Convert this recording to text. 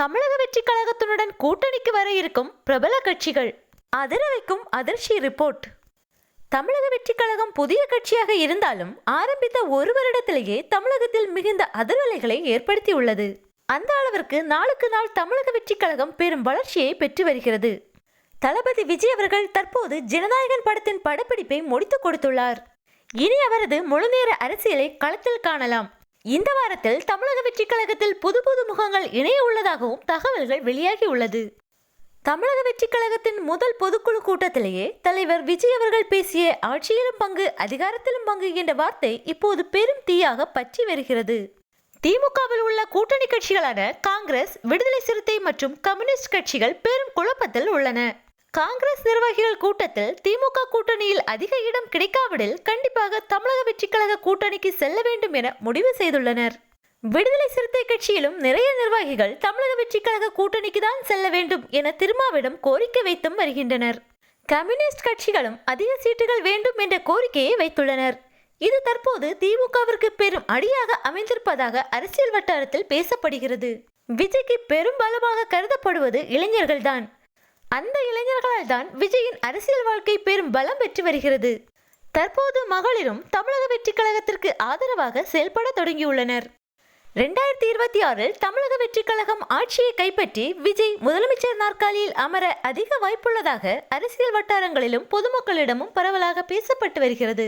தமிழக வெற்றி கழகத்துடன் கூட்டணிக்கு வர இருக்கும் பிரபல கட்சிகள். அதிர வைக்கும் அதிர்ச்சி ரிப்போர்ட். தமிழக வெற்றி கழகம் புதிய கட்சியாக இருந்தாலும் ஆரம்பித்த ஒரு வருடத்திலேயே தமிழகத்தில் மிகுந்த அதிர்வலைகளை ஏற்படுத்தியுள்ளது. அந்த அளவிற்கு நாளுக்கு நாள் தமிழக வெற்றி கழகம் பெரும் வளர்ச்சியை பெற்று வருகிறது. தளபதி விஜய் அவர்கள் தற்போது ஜனநாயகன் படத்தின் படப்பிடிப்பை முடித்துக் கொடுத்துள்ளார். இனி அவரது முழுநேர அரசியலை களத்தில் காணலாம். இந்த வாரத்தில் தமிழக வெற்றி கழகத்தில் புது புது முகங்கள் இணைய உள்ளதாகவும் தகவல்கள் வெளியாகி உள்ளது. தமிழக வெற்றி கழகத்தின் முதல் பொதுக்குழு கூட்டத்திலேயே தலைவர் விஜய் அவர்கள் பேசிய ஆட்சியிலும் பங்கு அதிகாரத்திலும் பங்கு என்ற வார்த்தை இப்போது பெரும் தீயாக பற்றி வருகிறது. திமுகவில் உள்ள கூட்டணி கட்சிகளான காங்கிரஸ் விடுதலை சிறுத்தை மற்றும் கம்யூனிஸ்ட் கட்சிகள் பெரும் குழப்பத்தில் உள்ளன. காங்கிரஸ் நிர்வாகிகள் கூட்டத்தில் திமுக கூட்டணியில் அதிக இடம் கிடைக்காவிடில் கண்டிப்பாக தமிழக வெற்றி கழக கூட்டணிக்கு செல்ல வேண்டும் என முடிவு செய்துள்ளனர். விடுதலை சிறுத்தை கட்சியிலும் நிறைய நிர்வாகிகள் தமிழக வெற்றி கழக கூட்டணிக்கு தான் செல்ல வேண்டும் என திருமாவிடம் கோரிக்கை வைத்தும் வருகின்றனர். கம்யூனிஸ்ட் கட்சிகளும் அதிக சீட்டுகள் வேண்டும் என்ற கோரிக்கையை வைத்துள்ளனர். இது தற்போது திமுகவிற்கு பெரும் அடியாக அமைந்திருப்பதாக அரசியல் வட்டாரத்தில் பேசப்படுகிறது. விஜய்க்கு பெரும் பலமாக கருதப்படுவது இளைஞர்கள்தான். அந்த இளைஞர்களால் தான் விஜயின் அரசியல் வாழ்க்கை பெரும் பலம் பெற்று வருகிறது. தற்போது மகளிரும் தமிழக வெற்றி கழகத்திற்கு ஆதரவாக செயல்பட தொடங்கியுள்ளனர். ரெண்டாயிரத்தி இருபத்தி ஆறில் தமிழக வெற்றி கழகம் ஆட்சியை கைப்பற்றி விஜய் முதலமைச்சர் நாற்காலியில் அமர அதிக வாய்ப்புள்ளதாக அரசியல் வட்டாரங்களிலும் பொதுமக்களிடமும் பரவலாக பேசப்பட்டு வருகிறது.